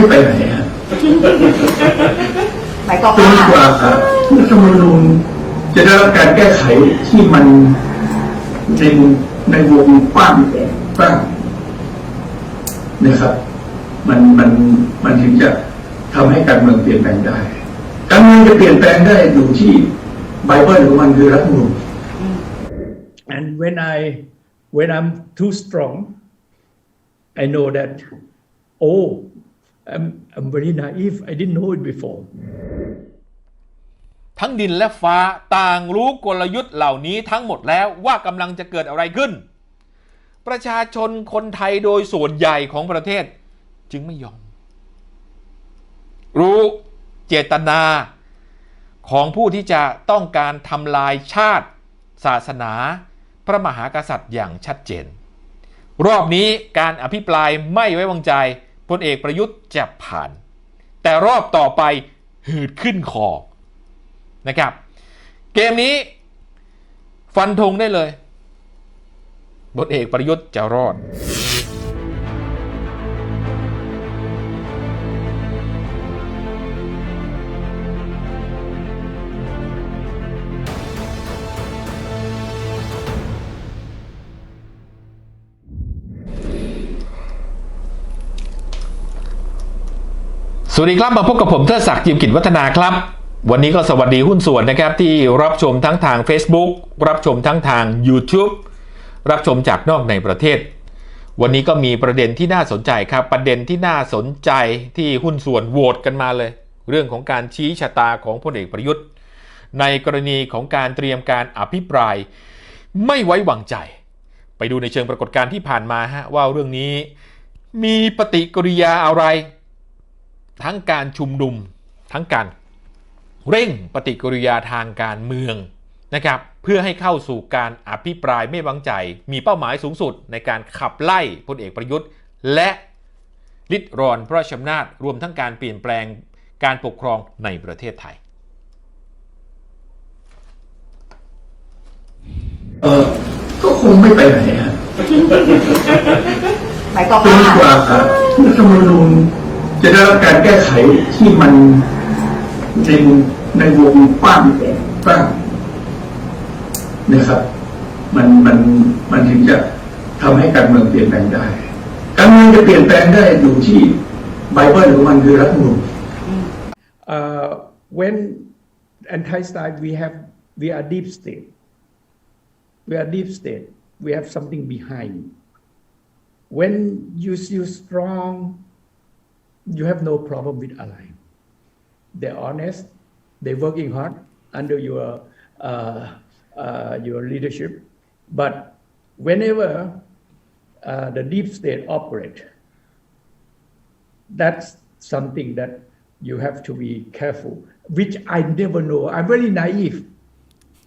ไม่ไปไหนฮะหมายความจนว่า กว่ารัฐธรรมนูญจะได้รับการแก้ไขที่มันในวงในวงกว้างกว้างนะครับ มันมันมันถึงจะทำให้การเมืองเปลี่ยนแปลงได้ การเมืองจะเปลี่ยนแปลงได้อยู่ที่ไบเบิลของมันคือรัฐธรรมนูญ And when I, when I'm too strong, I know that, oh, I'm, I'm very naive. I didn't know it before. ทั้งดินและฟ้าต่างรู้กลยุทธ์เหล่านี้ทั้งหมดแล้วว่ากำลังจะเกิดอะไรขึ้น ประชาชนคนไทยโดยส่วนใหญ่ของประเทศจึงไม่ยอม รู้เจตนาของผู้ที่จะต้องการทำลายชาติ ศาสนา พระมหากษัตริย์อย่างชัดเจน รอบนี้การอภิปรายไม่ไว้วางใจ พลเอกประยุทธ์จะผ่าน แต่รอบต่อไปหืดขึ้นคอนะครับ เกมนี้ฟันธงได้เลยพลเอกประยุทธ์จะรอด วัสดีครับมาพบกับผมเทิดศักดิ์จิมกิจวัฒนาครับ วันนี้ก็สวัสดีหุ้นส่วนนะครับ ที่รับชมทั้งทาง Facebook รับชมทั้งทาง YouTube รับชมจากนอกในประเทศ วันนี้ก็มีประเด็นที่น่าสนใจครับ ประเด็นที่น่าสนใจที่หุ้นส่วนโหวตกันมาเลย เรื่องของการชี้ชะตาของพลเอกประยุทธ์ ในกรณีของการเตรียมการอภิปราย ไม่ไว้วางใจ ไปดูในเชิงปรากฏการณ์ที่ผ่านมาฮะว่าเรื่องนี้มีปฏิกิริยาอะไร ทั้งการชุมนุมทั้งการเร่งปฏิกิริยาทางการเมืองนะครับเพื่อให้เข้าสู่การอภิปรายไม่วางใจ มีเป้าหมายสูงสุดในการขับไล่พลเอกประยุทธ์ และลิดรอนพระราชอำนาจรวมทั้งการเปลี่ยนแปลงการปกครองในประเทศไทยเออก็คงไม่ไปไหนฮะหมายความจนว่ากว่ารัฐธรรมนูญ จะได้รับการแก้ไขที่มันในวงในวงกว้างกว้างนะครับ มันมันมันถึงจะทำให้การเมืองเปลี่ยนแปลงได้ การเมืองจะเปลี่ยนแปลงได้อยู่ที่ไบเบิลของมันคือรัฐธรรมนูญ when anti-state, we have, we are deep state. We are deep state. We have something behind. When you you strong, you have no problem with ally. They're honest. They're working hard under your uh, uh, your leadership. But whenever uh, the deep state operate, that's something that you have to be careful, which I never know. I'm very naive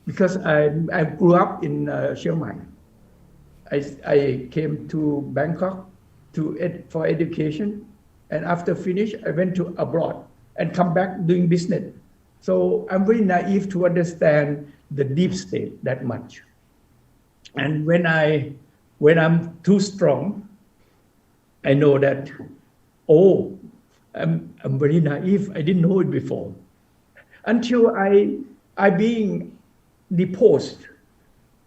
because I, I grew up in uh, Chiang Mai. I, I came to Bangkok to ed, for education, and after finish, I went to abroad and come back doing business. So I'm very naive to understand the deep state that much. And when I when I'm too strong, I know that, oh, I'm, I'm very naive. I didn't know it before. Until I, I being deposed,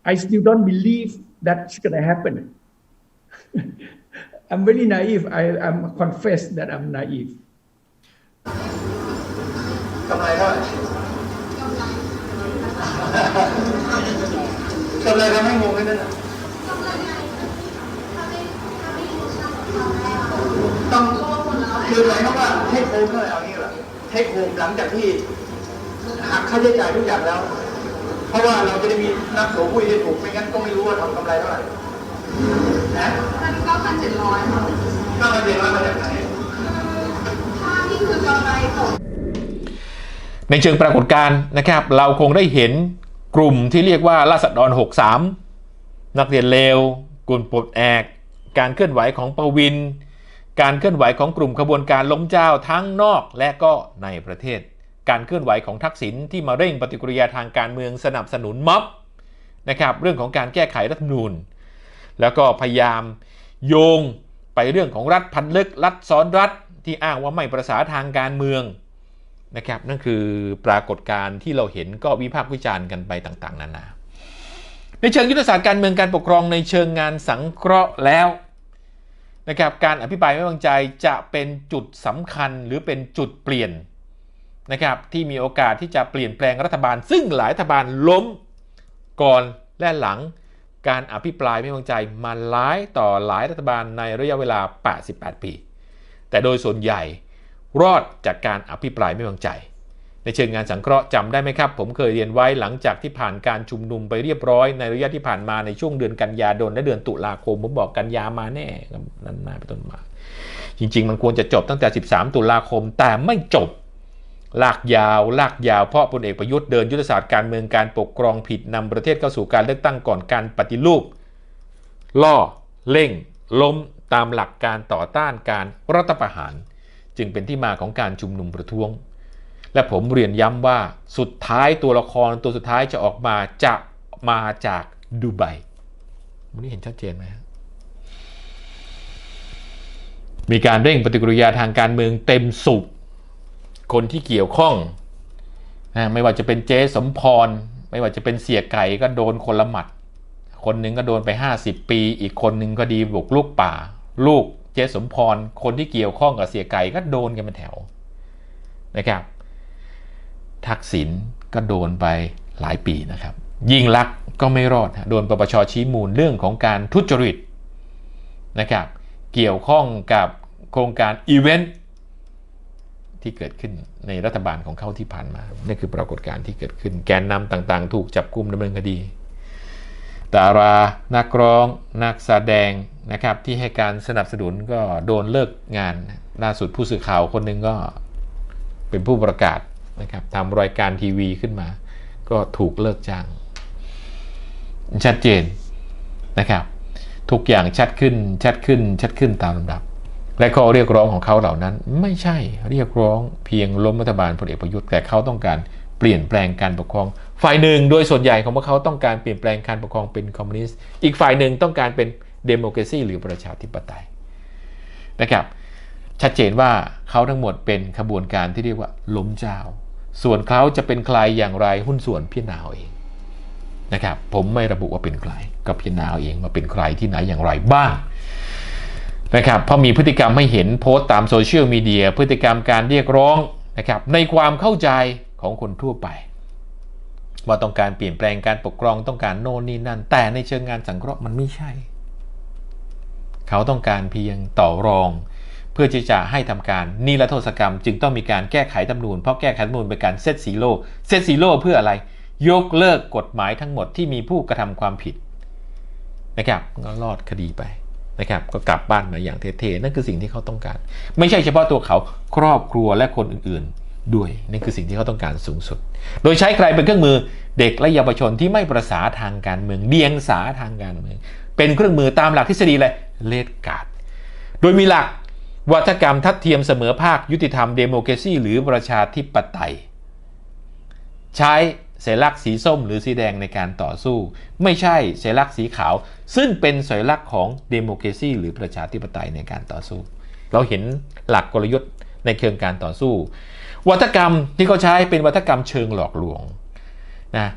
I still don't believe that's to happen. I'm very naive. I, I'm confess that I'm naive. กำไรเท่าไหร่กำไรทำให้งงเลยนั่นน่ะต้องคือหมายความว่าให้โคมเท่าไหร่เอางี้เหรอให้โคมหลังจากที่หักค่าใช้จ่ายทุกอย่างแล้ว เพราะว่าเราจะได้มีนักโสคุยได้ถูกไม่งั้นก็ไม่รู้ว่าทำกำไรเท่าไหร่ นะพันเก้าพันเจ็ดร้อยค่ะก็มาเรียนว่ามาจากไหนถ้านี่คือกำไรตกในเชิงปรากฏการณ์นะครับ เราคงได้เห็นกลุ่มที่เรียกว่าราษฎร 63 นักเรียนเลว กลุ่มปลดแอก การเคลื่อนไหวของประวิน การเคลื่อนไหวของกลุ่มขบวนการล้มเจ้าทั้งนอกและก็ในประเทศ การเคลื่อนไหวของทักษิณที่มาเร่งปฏิกิริยาทางการเมืองสนับสนุนม็อบนะครับเรื่องของการแก้ไขรัฐธรรมนูญ แล้วก็พยายามโยงไปเรื่องของรัฐพันลึก รัฐซ้อนรัฐที่อ้างว่าไม่ประสาทางการเมืองนะครับนั่นคือปรากฏการณ์ที่เราเห็นก็วิพากษ์วิจารณ์กันไปต่างๆ นานา ในเชิงยุทธศาสตร์การเมืองการปกครองในเชิงงานสังเคราะห์แล้วนะครับการอภิปรายไม่วางใจจะเป็นจุดสำคัญหรือเป็นจุดเปลี่ยนนะครับที่มีโอกาสที่จะเปลี่ยนแปลงรัฐบาล ซึ่งหลายรัฐบาลล้มก่อนและหลัง การอภิปรายไม่วางใจมาหลายต่อหลายรัฐบาลในระยะเวลา 88 ปี แต่โดยส่วนใหญ่รอดจากการอภิปรายไม่วางใจ ในเชิงงานสังเคราะห์จำได้ไหมครับ ผมเคยเรียนไว้หลังจากที่ผ่านการชุมนุมไปเรียบร้อยในระยะที่ผ่านมาในช่วงเดือนกันยายนและเดือนตุลาคม ผมบอกกันยามาแน่นั้นมาไปนต้นมา จริง ๆ มันควรจะจบตั้งแต่ 13 ตุลาคมแต่ไม่จบ ลากยาว ลากยาวเพราะพลเอกประยุทธ์เดินยุทธศาสตร์การเมืองการปกครองผิดนำประเทศเข้าสู่การเลือกตั้งก่อนการปฏิรูป ล่อเร่ง ล้มตามหลักการต่อต้านการรัฐประหาร จึงเป็นที่มาของการชุมนุมประท้วง และผมเรียนย้ำว่าสุดท้ายตัวละครตัวสุดท้ายจะออกมาจะมาจากดูไบวันนี้เห็นชัดเจนไหมฮะมีการเร่งปฏิกิริยาทางการเมืองเต็มสุบ คนที่เกี่ยวข้องนะไม่ว่าจะเป็นเจ๊สมพร ไม่ว่าจะเป็นเสียไก่ก็โดนคนละหมัด คนหนึ่งก็โดนไป 50 ปี อีกคนหนึ่งก็ดีบุกลูกป่า ลูกเจ๊สมพร คนที่เกี่ยวข้องกับเสียไก่ก็โดนกันเป็นแถวนะครับ ทักษิณก็โดนไปหลายปีนะครับ ยิ่งลักก็ไม่รอดโดนปปชชี้มูลเรื่องของการทุจริตนะครับ เกี่ยวข้องกับโครงการอีเวนต์ ที่เกิดขึ้นในรัฐบาลของเขาที่ผ่านมา นี่คือปรากฏการณ์ที่เกิดขึ้น แกนนำต่างๆ ถูกจับกุมดำเนินคดีดารานักร้อง นักแสดงนะครับที่ให้การสนับสนุนก็โดนเลิกงาน ล่าสุดผู้สื่อข่าวคนหนึ่งก็เป็นผู้ประกาศนะครับทำรายการทีวีขึ้นมา ก็ถูกเลิกจ้าง ชัดเจนนะครับ ทุกอย่างชัดขึ้นชัดขึ้นชัดขึ้นตามลำดับ และข้อเรียกร้องของเขาเหล่านั้น ไม่ใช่เรียกร้องเพียงล้มรัฐบาลพลเอกประยุทธ์แต่เขาต้องการเปลี่ยนแปลงการปกครอง ฝ่ายหนึ่งโดยส่วนใหญ่ของพวกเขาต้องการเปลี่ยนแปลงการปกครองเป็นคอมมิวนิสต์อีกฝ่ายหนึ่งต้องการเป็นเดโมแครซีหรือประชาธิปไตยนะครับชัดเจนว่าเขาทั้งหมดเป็นขบวนการที่เรียกว่าล้มเจ้า ส่วนเขาจะเป็นใครอย่างไรหุ้นส่วนพิจารณาเอาเองนะครับผมไม่ระบุว่าเป็นใครก็พิจารณาเอาเองว่าเป็นใครที่ไหนอย่างไรบ้าง นะครับเพราะมีพฤติกรรมไม่เห็นโพสต์ตามโซเชียลมีเดียพฤติกรรมการเรียกร้องนะครับในความเข้าใจของคนทั่วไป ว่าต้องการเปลี่ยนแปลงการปกครองต้องการโน่นนี่นั่น แต่ในเชิงงานสังเคราะห์มันไม่ใช่ เขาต้องการเพียงต่อรอง เพื่อที่จะให้ทำการนิรโทษกรรม จึงต้องมีการแก้ไขรัฐธรรมนูญเพราะแก้ไขรัฐธรรมนูญเป็นการเซตสีโลเซตสีโลเพื่ออะไร ยกเลิกกฎหมายทั้งหมดที่มีผู้กระทำความผิดนะครับก็รอดคดีไป นะครับก็กลับบ้านมาอย่างเท่ๆนั่นคือสิ่งที่เขาต้องการ ไม่ใช่เฉพาะตัวเขาครอบครัวและคนอื่นๆ ด้วยนั่นคือสิ่งที่เขาต้องการสูงสุด โดยใช้ใครเป็นเครื่องมือเด็กและเยาวชนที่ไม่ประสาทางการเมืองเดียงสาทางการเมือง เป็นเครื่องมือตามหลักทฤษฎีเลยเลดการ์ดโดยมีหลักวัฒกรรมทัดเทียมเสมอภาคยุติธรรมเดโมแครซีหรือประชาธิปไตย ใช้ สัญลักษณ์สีส้มหรือสีแดงในการต่อสู้ ไม่ใช่สัญลักษณ์สีขาว ซึ่งเป็นสัญลักษณ์ของเดโมแครซีหรือประชาธิปไตยในการต่อสู้ เราเห็นหลักกลยุทธ์ในเชิงการต่อสู้ วัฒกรรมที่เขาใช้เป็นวัฒกรรมเชิงหลอกลวงนะ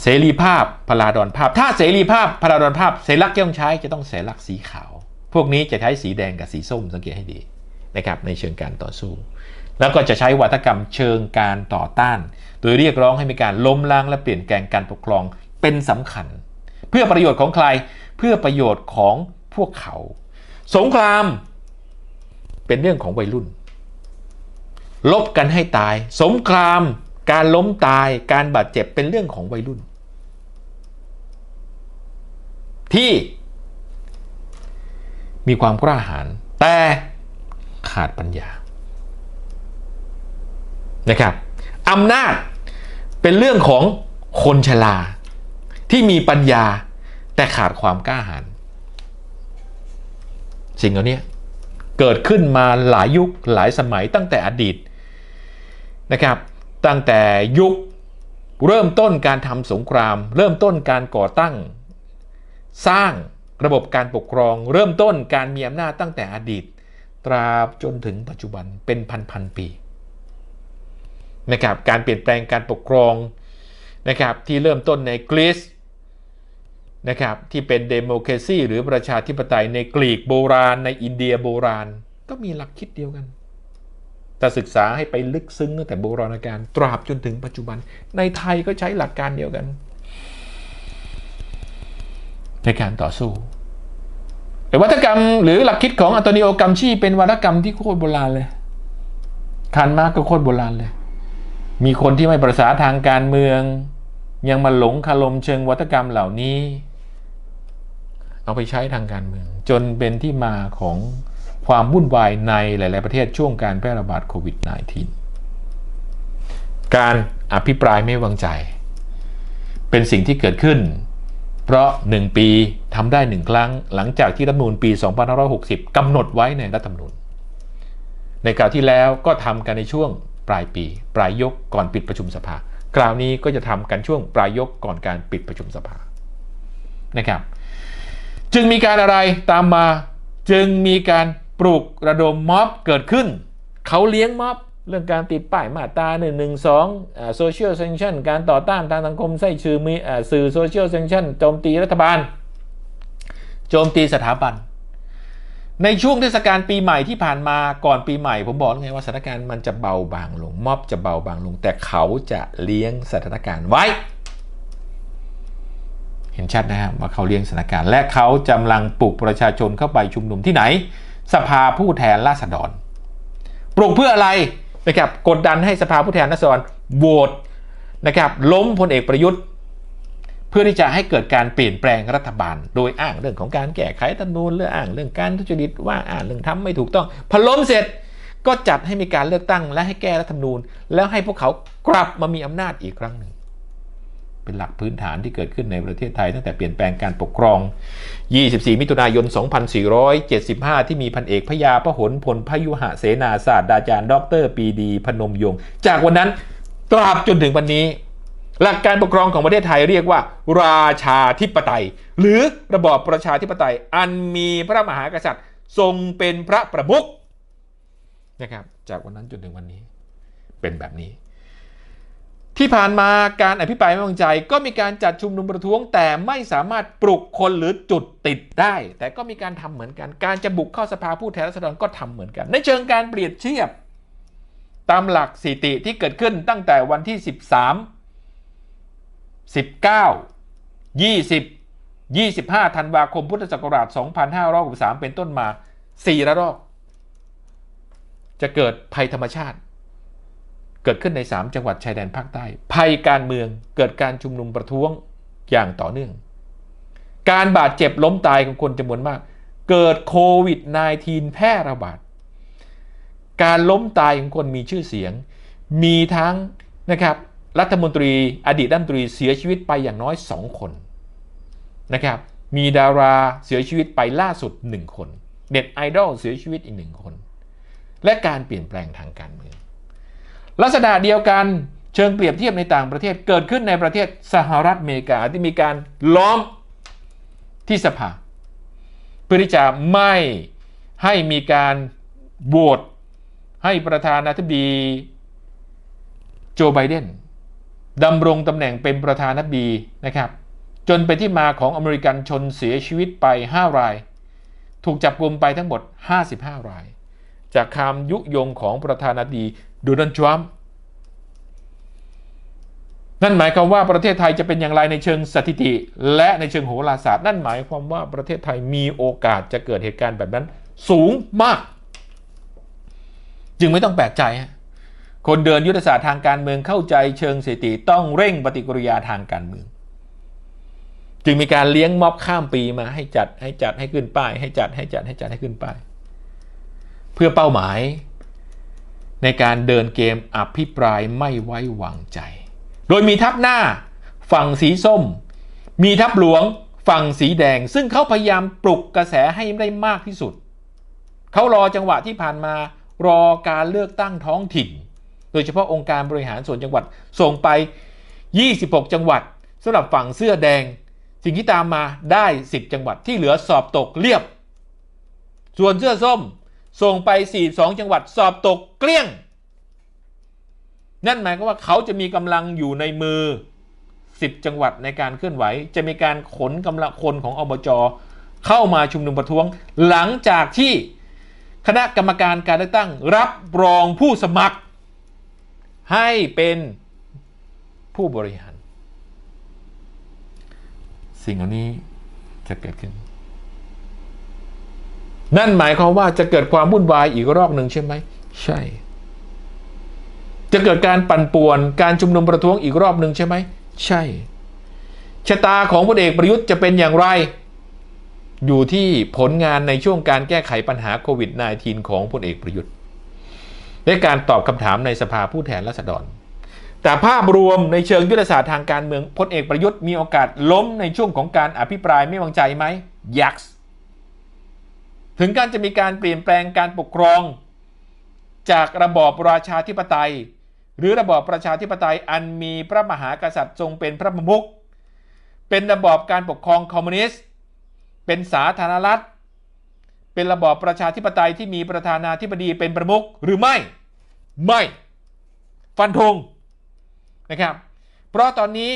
เสรีภาพพลาดอนภาพ ถ้าเสรีภาพพลาดอนภาพเสลักษณ์ที่ต้องใช้จะต้องเสลักษณ์สีขาว พวกนี้จะใช้สีแดงกับสีส้มสังเกตให้ดีนะครับในเชิงการต่อสู้ แล้วก็จะใช้วัฒกรรมเชิงการต่อต้าน โดยเรียกร้องให้มีการล้มล้างและเปลี่ยนแปลงการปกครองเป็นสำคัญ เพื่อประโยชน์ของใครเพื่อประโยชน์ของพวกเขา สงคราม เป็นเรื่องของวัยรุ่น ลบกันให้ตาย สงคราม การล้มตายการบาดเจ็บเป็นเรื่องของวัยรุ่น ที่มีความกล้าหาญแต่ขาดปัญญานะครับ อำนาจเป็นเรื่องของคนชราที่มีปัญญาแต่ขาดความกล้าหาญสิ่งเหล่านี้เกิดขึ้นมาหลายยุคหลายสมัยตั้งแต่อดีตนะครับ ตั้งแต่ยุคเริ่มต้นการทำสงคราม เริ่มต้นการก่อตั้ง สร้างระบบการปกครอง เริ่มต้นการมีอำนาจตั้งแต่อดีต ตราบจนถึงปัจจุบันเป็นพันพันๆปี นะครับการเปลี่ยนแปลงการปกครองนะครับที่เริ่มต้นในกรีซนะครับที่เป็นเดโมครซีหรือประชาธิปไตยในกรีกโบราณ ในอินเดียโบราณ ก็มีหลักคิดเดียวกัน แต่ศึกษาให้ไปลึกซึ้งตั้งแต่โบราณกาลตราบจนถึงปัจจุบัน ในไทยก็ใช้หลักการเดียวกัน ในการต่อสู้แต่วัฒกรรมหรือหลักคิดของอันโตนิโอกัมชีเป็นวัฒกรรมที่โคตรโบราณเลยคานมากก็โคตรโบราณเลย มีคนที่ไม่ประสาทางการเมือง ยังมาหลงคารมเชิงวัฒกรรมเหล่านี้ เอาไปใช้ทางการเมือง จนเป็นที่มาของความวุ่นวายในหลาย ๆ ประเทศช่วงการแพร่ระบาดโควิด -19 การอภิปรายไม่วางใจ เป็นสิ่งที่เกิดขึ้น เพราะ 1 ปีทำได้1ครั้ง หลังจากที่รัฐมนูญปี 2560 กำหนดไว้ในรัฐธรรมนูญในคราวที่แล้วก็ทำกันในช่วง ปลายปี ปลายยกก่อนปิดประชุมสภา คราวนี้ก็จะทำกันช่วงปลายยกก่อนการปิดประชุมสภานะครับ จึงมีการอะไรตามมาจึงมีการปลุกระดมม็อบเกิดขึ้น เขาเลี้ยงม็อบเรื่องการติดป้ายมาตรา1 1 2โซเชียลเซนชั่นการต่อต้านทางสังคมใส่ชื่อมีอ่าสื่อโซเชียลเซนชั่นโจมตีรัฐบาล โจมตีสถาบัน ในช่วงเทศกาลปีใหม่ที่ผ่านมาก่อนปีใหม่ ผมบอกวไงว่าสถานการณ์มันจะเบาบางลงม็อบจะเบาบางลง แต่เขาจะเลี้ยงสถานการณ์ไว้ เห็นชัดนะครับว่าเขาเลี้ยงสถานการณ์ และเขากำลังปลุกประชาชนเข้าไปชุมนุมที่ไหน สภาผู้แทนราษฎร ปลุกเพื่ออะไรนะครับกดดันให้สภาผู้แทนราษฎรโหวตนะครับล้มพลเอกประยุทธ์ เพื่อที่จะให้เกิดการเปลี่ยนแปลงรัฐบาล โดยอ้างเรื่องของการแก้ไขรัฐธรรมนูญเรื่องอ้างเรื่องการทุจริตว่าอ้างเรื่องทำไม่ถูกต้องพอล้มเสร็จก็จัดให้มีการเลือกตั้งและให้แก้รัฐธรรมนูญ แล้วให้พวกเขากลับมามีอำนาจอีกครั้งหนึ่ง เป็นหลักพื้นฐานที่เกิดขึ้นในประเทศไทย ตั้งแต่เปลี่ยนแปลงการปกครอง 24 มิถุนายน 2475 ที่มีพันเอกพยาพหลพลพยุหะเสนาศาสตราจารย์ ดร ปีดี พนมยงค์จากวันนั้นตราบจนถึงวันนี้ หลักการปกครองของประเทศไทยเรียกว่า ราชาธิปไตย หรือระบอบประชาธิปไตย อันมีพระมหากษัตริย์ทรงเป็นพระประมุขนะครับจากวันนั้นจนถึงวันนี้เป็นแบบนี้ ที่ผ่านมาการอภิปรายไม่วางใจ ก็มีการจัดชุมนุมประท้วง แต่ไม่สามารถปลุกคนหรือจุดติดได้ แต่ก็มีการทำเหมือนกัน การจะบุกเข้าสภาผู้แทนราษฎรก็ทำเหมือนกัน ในเชิงการเปรียบเทียบ ตามหลักสิติที่เกิดขึ้นตั้งแต่วันที่ 13 19 20 25 ธันวาคมพุทธศักราช 2563 เป็นต้นมา 4 ระลอก จะเกิดภัยธรรมชาติ เกิดขึ้นใน 3 จังหวัดชายแดนภาคใต้ ภัยการเมืองเกิดการชุมนุมประท้วงอย่างต่อเนื่อง การบาดเจ็บล้มตายของคนจำนวนมาก เกิดโควิด -19 แพร่ระบาด การล้มตายของคนมีชื่อเสียง มีทั้งนะครับ รัฐมนตรีอดีตรัฐมนตรีเสียชีวิตไปอย่างน้อย 2 คนนะครับมีดาราเสียชีวิตไปล่าสุด 1 คนเน็ตไอดอลเสียชีวิตอีกหนึ่งคน และการเปลี่ยนแปลงทางการเมืองลักษณะเดียวกันเชิงเปรียบเทียบในต่างประเทศเกิดขึ้นในประเทศสหรัฐอเมริกาที่มีการล้อมที่สภาเพื่อที่จะไม่ให้มีการโหวตให้ประธานาธิบดีโจไบเดน ดำรงตำแหน่งเป็นประธานาธิบดีนะครับ จนเป็นที่มาของอเมริกันชนเสียชีวิตไป 5 ราย ถูกจับกลุ่มไปทั้งหมด 55 ราย จากคำยุยงของประธานาธิบดีโดนัลด์ทรัมป์นั่นหมายความว่าประเทศไทยจะเป็นอย่างไรในเชิงสถิติ และในเชิงโหราศาสตร์ นั่นหมายความว่าประเทศไทยมีโอกาสจะเกิดเหตุการณ์แบบนั้น สูงมาก จึงไม่ต้องแปลกใจฮะ คนเดินยุทธศาสตร์ทางการเมืองเข้าใจเชิงสถิติต้องเร่งปฏิกิริยาทางการเมือง จึงมีการเลี้ยงม็อบข้ามปีมาให้จัดให้จัดให้ขึ้นป้าย ให้จัดให้จัดให้จัดให้ขึ้นป้าย เพื่อเป้าหมาย ในการเดินเกมอภิปรายไม่ไว้วางใจ โดยมีทัพหน้าฝั่งสีส้ม มีทัพหลวงฝั่งสีแดง ซึ่งเขาพยายามปลุกกระแสให้ได้มากที่สุด เขารอจังหวะที่ผ่านมารอการเลือกตั้งท้องถิ่น โดยเฉพาะองค์การบริหารส่วนจังหวัดส่งไป 26 จังหวัดสำหรับฝั่งเสื้อแดง สิ่งที่ตามมาได้ 10 จังหวัดที่เหลือสอบตกเรียบ ส่วนเสื้อส้มส่งไป 42 จังหวัดสอบตกเกลี้ยง นั่นหมายความว่าเขาจะมีกำลังอยู่ในมือ 10 จังหวัดในการเคลื่อนไหว จะมีการขนกำลังคนของอบจเข้ามาชุมนุมประท้วง หลังจากที่คณะกรรมการการเลือกตั้งรับรองผู้สมัคร ให้เป็นผู้บริหาร สิ่งเหล่านี้จะเกิดขึ้น นั่นหมายความว่าจะเกิดความวุ่นวายอีกรอบหนึ่งใช่ไหม ใช่ จะเกิดการปั่นป่วนการชุมนุมประท้วงอีกรอบหนึ่งใช่ไหม ใช่ ชะตาของพลเอกประยุทธ์จะเป็นอย่างไร อยู่ที่ผลงานในช่วงการแก้ไขปัญหาโควิด -19 ของพลเอกประยุทธ์ และการตอบคำถามในสภาผู้แทนราษฎร แต่ภาพรวมในเชิงยุทธศาสตร์ทางการเมืองพลเอกประยุทธ์มีโอกาสล้มในช่วงของการอภิปรายไม่วางใจไหมยักษ์ถึงการจะมีการเปลี่ยนแปลงการปกครอง จากระบอบราชาธิปไตย หรือระบอบประชาธิปไตยอันมีพระมหากษัตริย์ทรงเป็นพระประมุขเป็นระบอบการปกครองคอมมิวนิสต์ เป็นสาธารณรัฐ เป็นระบอบประชาธิปไตยที่มีประธานาธิบดีเป็นประมุขหรือไม่ ไม่ ฟันธงนะครับ เพราะตอนนี้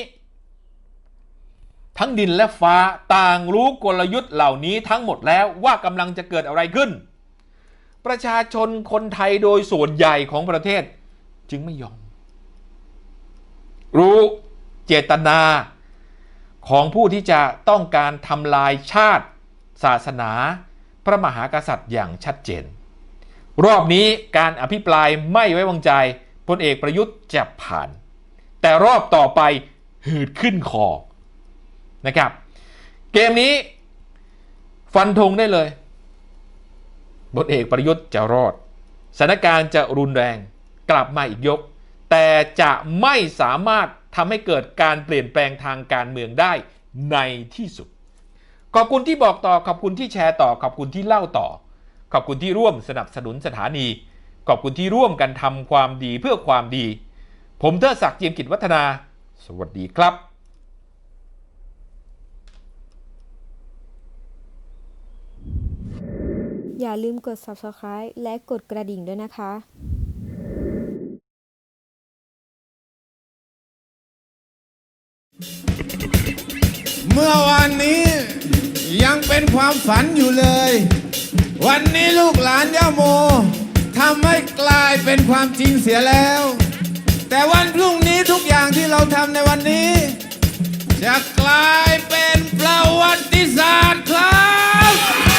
ทั้งดินและฟ้าต่างรู้กลยุทธ์เหล่านี้ทั้งหมดแล้วว่ากำลังจะเกิดอะไรขึ้น ประชาชนคนไทยโดยส่วนใหญ่ของประเทศจึงไม่ยอม รู้เจตนาของผู้ที่จะต้องการทำลายชาติ ศาสนา พระมหากษัตริย์อย่างชัดเจน รอบนี้การอภิปรายไม่ไว้วางใจพลเอกประยุทธ์จะผ่าน แต่รอบต่อไปหืดขึ้นคอนะครับ เกมนี้ ฟันธงได้เลยพลเอกประยุทธ์จะรอดสถานการณ์จะรุนแรงกลับมาอีกยก แต่จะไม่สามารถทำให้เกิดการเปลี่ยนแปลงทางการเมืองได้ในที่สุด ขอบคุณที่บอกต่อขอบคุณที่แชร์ต่อขอบคุณที่เล่าต่อ ขอบคุณที่ร่วมสนับสนุนสถานี ขอบคุณที่ร่วมกันทำความดีเพื่อความดี ผมเทอศักดิ์เจียมกิจวัฒนา สวัสดีครับอย่าลืมกด subscribe และกดกระดิ่งด้วยนะคะเมื่อวานนี้ยังเป็นความฝันอยู่เลย วันนี้ลูกหลานย่าโมทำให้กลายเป็นความจริงเสียแล้ว แต่วันพรุ่งนี้ทุกอย่างที่เราทำในวันนี้ จะกลายเป็นประวัติศาสตร์ครับ